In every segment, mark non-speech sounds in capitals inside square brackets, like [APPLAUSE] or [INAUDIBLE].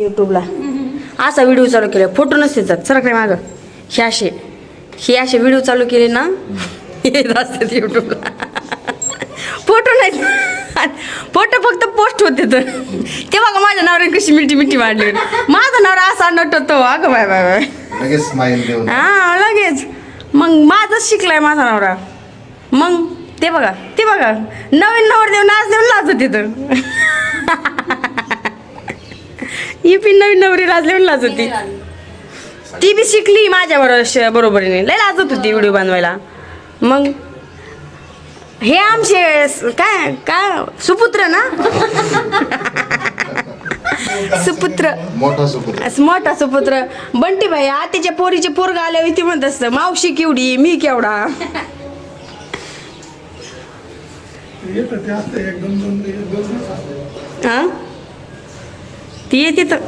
युट्यूबला. असा व्हिडिओ चालू केला. फोटो नसते जात. सरक रे मागं? हे असे. हे असे व्हिडिओ चालू केले ना येत असतात युट्यूबला. फोटो नाही. फोटो फक्त पोस्ट होते तर. ते बघा माझ्या नवऱ्याने कशी मिठी मिठी मांडली. माझा नवरा असा नटतो. अगं बाय बाय बाय. देऊन. हा लगेच. मग माझंच शिकलाय माझा नवरा. मग ते बघा ते बघा. नवीन नवर देव नाच देऊन लाजत तिथं. [LAUGHS] ही पण नवीन नवरी लाज देऊन लाजत होती. ती बी शिकली माझ्या बरोबर बरोबरीने. लय लाजत होती व्हिडिओ बनवायला. मग हे आमचे काय काय सुपुत्र ना? सुपुत्र. मोठा सुपुत्र. असं मोठा सुपुत्र. बंटी भाई आतीच्या पोरीचे पोरग आल्यावर ती म्हणत असतं मावशी केवढी मी केवढा. हा? ये ते तर.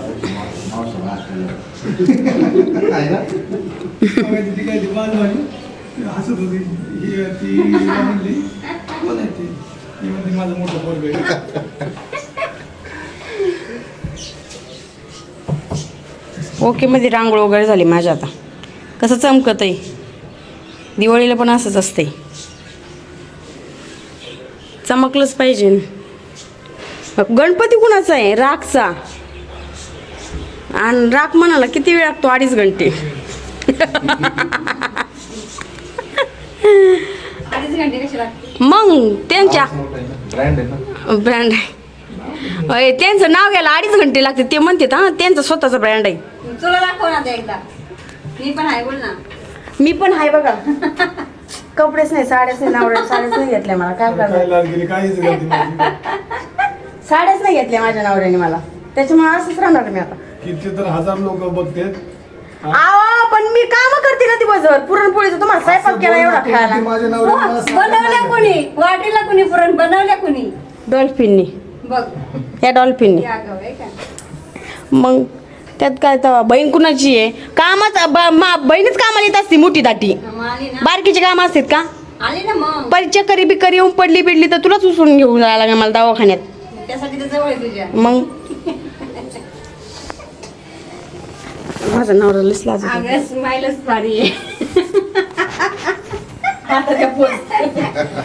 ओके मध्ये रांगोळ वगैरे झाली माझ्या आता. कसं चमकत आहे? दिवाळीला पण असंच असते चमकलंच पाहिजे. गणपती कुणाचा आहे? राखचा आणि राख म्हणाला किती वेळ लागतो अडीच घंटे? मग त्यांच्या ब्रँड आहे त्यांचं नाव घ्यायला अडीच घंटे लागते ते म्हणतात हा त्यांचा स्वतःचा ब्रँड आहे. मी पण आहे बोल ना. मी पण आहे बघा. कपडेच नाही साड्याच नाही नावड्या साड्याच नाही घेतल्या मला. काय करणार? साड्याच नाही घेतल्या माझ्या नवऱ्याने मला. त्याच्यामुळे असंच राहणार मी आता. किती तर हजार लोक बघतात. पण मी काम करते ना दिवसभर. पुरणपोळीचं तुम्हाला स्वयंपाक केला एवढा खायला. बनवल्या. कोणी? वाटीला कोणी पुरण? बनवल्या कोणी? डॉल्फिननी. बघ. या डॉल्फिननी. मग त्यात काय तर बहीण कुणाची आहे? कामाच ब- मा- बहीणच कामाला येत असते मोठी दाटी. मग आली ना. बारकीचे काम असतात का? आली ना मग. परिचय करी बिकरी येऊन पडली बिडली तर तुलाच उचलून घेऊन जायला लागेल मला दवाखान्यात. मग? माझा नवरा लस लाज अगं स्माईलच भारी आहे. आता द्या पोच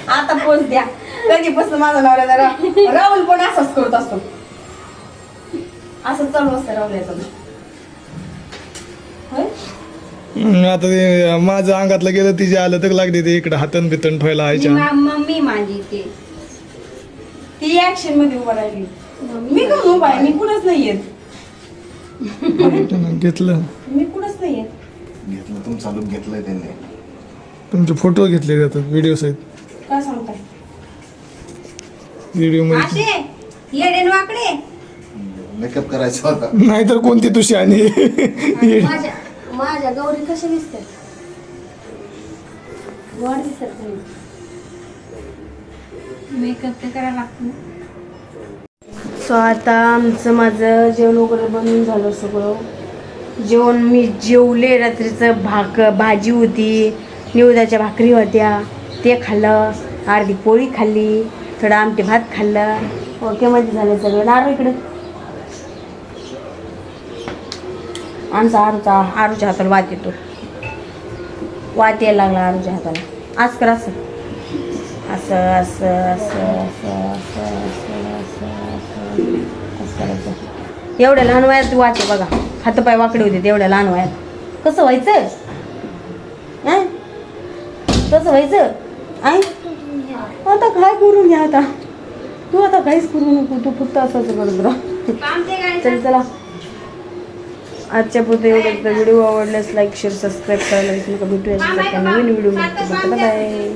आता पोच द्या. कधीपासून माझा नवरा जरा राहुल पण असंच करत असतो. असं चालू असतं राहुल्याचं आता ते माझं अंगातलं गेलं तिचे आलं तर लागली ते इकडे हातन बितन ठेवायला मी आयच्या मा- मम्मी माझी ते. ती ऍक्शनमध्ये उभा राहिली. मी कोण उभा आहे? मी कुणच नाही येत घेतलं. मी घेतलं तुमचा लुक घेतलंय त्यांनी. तुमचे फोटो घेतले जातात व्हिडिओ सहित काय सांगताय? व्हिडिओमध्ये असे येडेन वाकडे. मेकअप करायचा होता. नाहीतर कोणती तुशी आणि माझ्या माझ्या गौरी कशा दिसतात? गोड दिसत नाही. मेकअप ते करायला लागतो. सो आता आमचं माझं जेवण वगैरे बनवून झालं सगळं. जेवण मी जेवले रात्रीचं भाक भाजी होती निवदाच्या भाकरी होत्या ते खाल्लं अर्धी पोळी खाल्ली थोडं आमटे भात खाल्लं. ओके मध्ये झालं सगळं. नारू इकडं. आमचा आरूचा आरूच्या हाताला वात येतो. वात यायला लागला आरूच्या हाताला. आज कर असं. असं असं असं असं असं असं असं. असं असं करायचं एवढ्या लहान वयात वाचे बघा. हातपाय वाकडे होते एवढ्या लहान वयात. कसं व्हायचं? कसं व्हायचं? आय आता काय करून घ्या आता? तू आता काहीच करू नको. तू फक्त असायचं करत राहा. चल चला. आजच्या पुरते एवढं व्हिडिओ आवडल्यास लाईक शेअर सबस्क्राईब करायला विसरू नका. भेटूया नवीन व्हिडिओ बाय